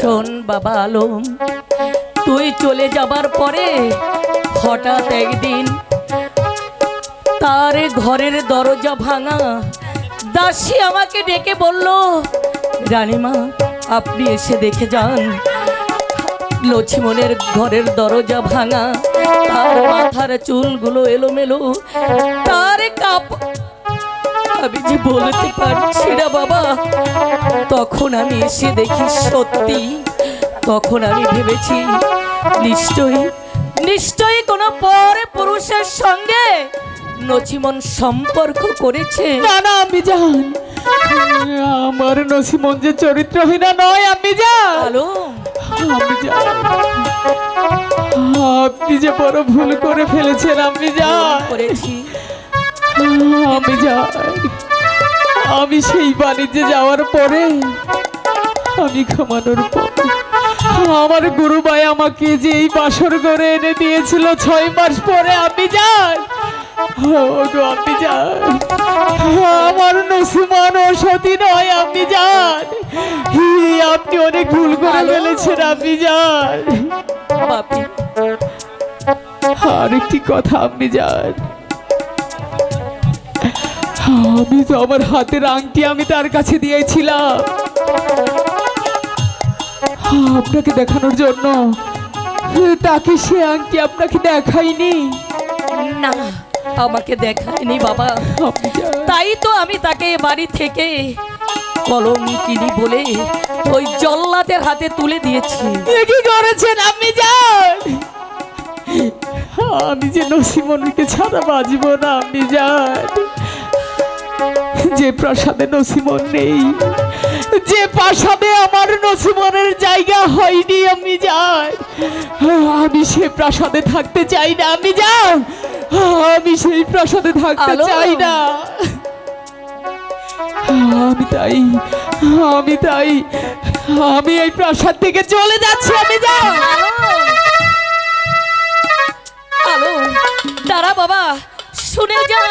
শোন বাবা আলম তুই চলে যাবার পরে হঠাৎ একদিন তার ঘরের দরজা ভাঙা দাসী আমাকে ডেকে বলল রানীমা আপনি এসে দেখে যান। লক্ষ্মণের ঘরের দরজা ভাঙা তার মাথার চুলগুলো এলোমেলো তার কাপ আমি যে বলতে পারছি না বাবা তখন আমি এসে দেখি সত্যি তখন আমি ভেবেছি নিশ্চয়ই নিশ্চয়ই কোনো পর পুরুষের সঙ্গে নচিমন সম্পর্ক করেছে। না না আমি জান আমার নসিমন যে চরিত্রহীনা নয় আমি জান। হ্যালো আমি জান আপনি যে বড় ভুল করে ফেলেছেন আমি জান। করেছি। আমি যাই। আমি সেই বাণিজ্যে যাওয়ার পরে আমি ঘুমানোর পর আমার গুরুবাই আমাকে যে এই বাসর করে এনে দিয়েছিল ছয় মাস পরে আমি যাই। আমি যাই। আমার নসিমান ও সতী নয় আপনি যান আপনি অনেক ভুল করে ফেলেছেন আপনি যান আর একটি কথা আপনি যান। আমি তো আমার হাতের আংটি আমি তার কাছে দিয়েছিলাম। আপনাকে দেখানোর জন্য। তাকে সে আংটি আপনাকে দেখাইনি না আমাকে দেখায়নি বাবা। তাই তো আমি তাকে বাড়ি থেকে কলম কিনি বলে ওই জল্লাদের হাতে তুলে দিয়েছি। কি করেছেন? আপনি যান। আমি যে নসিমনকে ছাড়া বাঁচব না আপনি যান। যে প্রাসাদে নসিমন নেই যে প্রাসাদে আমার নসিমনের জায়গা হয়নি আমি যাই। আমি সে প্রাসাদে থাকতে চাই না আমি যান আমি সেই প্রাসাদে থাকতে। চাই না। আমি তাই আমি তাই আমি এই প্রাসাদ থেকে চলে যাচ্ছি আমি যাই। আলো। দাঁড়া বাবা শুনে যা।